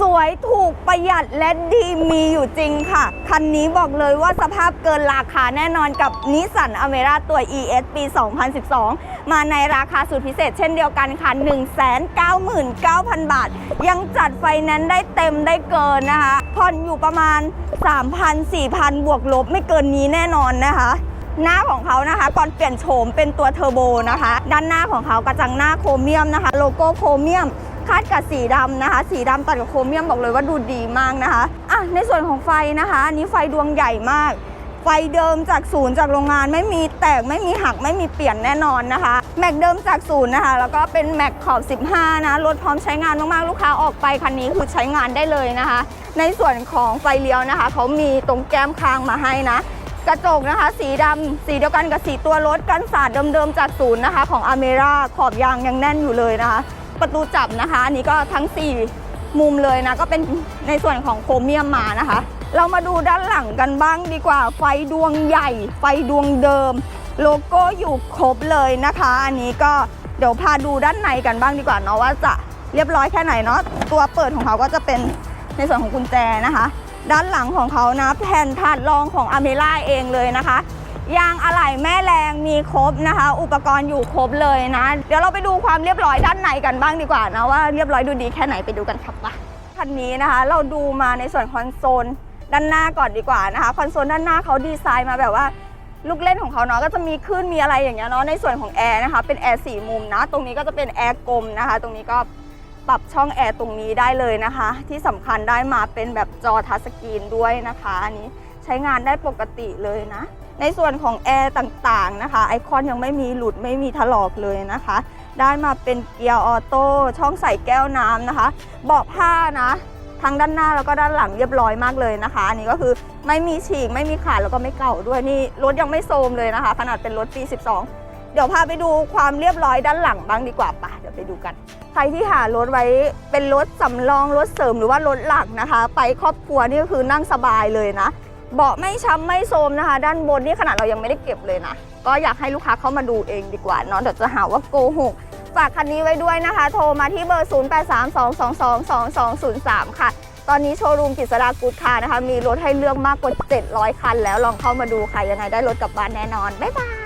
สวยถูกประหยัดและดีมีอยู่จริงค่ะ คันนี้บอกเลยว่าสภาพเกินราคาแน่นอนกับนิสสันอเมร่าตัว ES ปี 2012 มาในราคาสุดพิเศษเช่นเดียวกันค่ะ 199,000 บาท ยังจัดไฟแนนซ์ได้เต็มได้เกินนะคะผ่อนอยู่ประมาณ 3,000-4,000 บวกลบไม่เกินนี้แน่นอนนะคะหน้าของเขานะคะ ก่อนเปลี่ยนโฉมเป็นตัวเทอร์โบนะคะ ด้านหน้าของเขากระจังหน้าโครเมียมนะคะ โลโก้โครเมียม คาดกับสีดำนะคะ สีดำตัดกับโครเมียมบอกเลยว่าดูดีมากนะคะอะในส่วนของไฟนะคะอันนี้ไฟดวงใหญ่มาก ไฟเดิมจากศูนย์จากโรงงานไม่มีแตกไม่มีหักไม่มีเปลี่ยนแน่นอนนะคะ แม็กเดิมจากศูนย์นะคะ แล้วก็เป็นแม็กขอบ 15 นะรถพร้อมใช้งานมากๆลูกค้าออกไปคันนี้คือใช้งานได้เลยนะคะ ในส่วนของไฟเลี้ยวนะคะเขามีตรงแก้มคางมาให้นะกระจกนะคะ สีดำสีเดียวกันกับสีตัวรถกันสาดเดิมๆจากศูนย์นะคะ ของอเมร่าขอบยางยังแน่นอยู่เลยนะคะ ประตูจับนะคะอันนี้ก็ทั้ง 4 มุมเลยนะ ก็เป็นในส่วนของโครเมียมมานะคะ เรามาดูด้านหลังกันบ้างดีกว่า ไฟดวงใหญ่ ไฟดวงเดิม โลโก้อยู่ครบเลยนะคะ อันนี้ก็เดี๋ยวพาดูด้านในกันบ้างดีกว่าเนาะว่าจะเรียบร้อยแค่ไหนเนาะตัวเปิดของเขาก็จะเป็นในส่วนของกุญแจนะคะ ด้านหลังของเขานะแผ่นถาดรองของอเมร่าเองเลยนะคะ ยางอะไหล่แม่แรงมีครบนะคะ อุปกรณ์อยู่ครบเลยนะ เดี๋ยวเราไปดูความเรียบร้อยด้านในกันบ้างดีกว่านะว่าเรียบร้อยดูดีแค่ไหนไปดูกันครับปะคันนี้นะคะ เราดูมาในส่วนคอนโซลด้านหน้าก่อนดีกว่านะคะคอนโซลด้านหน้าเขาดีไซน์มาแบบว่าลูกเล่นของเขาเนาะก็จะมีขึ้นมีอะไรอย่างเงี้ยเนาะในส่วนของแอร์นะคะเป็นแอร์สี่มุมนะ ตรงนี้ก็จะเป็นแอร์กลมนะคะ ตรงนี้ก็ปรับช่องแอร์ตรงนี้ได้เลยนะคะ ที่สำคัญได้มาเป็นแบบจอทัชสกรีนด้วยนะคะอันนี้ใช้งานได้ปกติเลยนะ ในส่วนของแอร์ต่างๆนะคะ ไอคอนยังไม่มีหลุดไม่มีถลอกเลยนะคะ ได้มาเป็นเกียร์ออโต้ช่องใส่แก้วน้ำนะคะ เบาะผ้านะทั้งด้านหน้าแล้วก็ด้านหลังเรียบร้อยมากเลยนะคะ อันนี้ก็คือไม่มีฉีกไม่มีขาดแล้วก็ไม่เก่าด้วยนี่รถยังไม่โทรมเลยนะคะ ขนาดเป็นรถปี 12 เดี๋ยวพาไปดูความเรียบร้อยด้านหลังบ้างดีกว่าปะเดี๋ยวไปดูกัน ใครที่หารถไว้เป็นรถสำรองรถเสริมหรือว่ารถหลักนะคะ ไปครอบครัวนี่ก็คือนั่งสบายเลยนะ เบาะไม่ช้ำไม่โทรมนะคะ ด้านบนนี่ขนาดเรายังไม่ได้เก็บเลยนะ ก็อยากให้ลูกค้าเข้ามาดูเองดีกว่าเนาะเดี๋ยวจะหาว่าโกหกฝากคันนี้ไว้ด้วยนะคะ โทรมาที่เบอร์ 0832222203 ค่ะ ตอนนี้โชว์รูมกิษดากูดคานะคะ มีรถให้เลือกมากกว่า 700 คันแล้วลองเข้ามาดูค่ะ ยังไงได้รถกลับบ้านแน่นอน บ๊ายบาย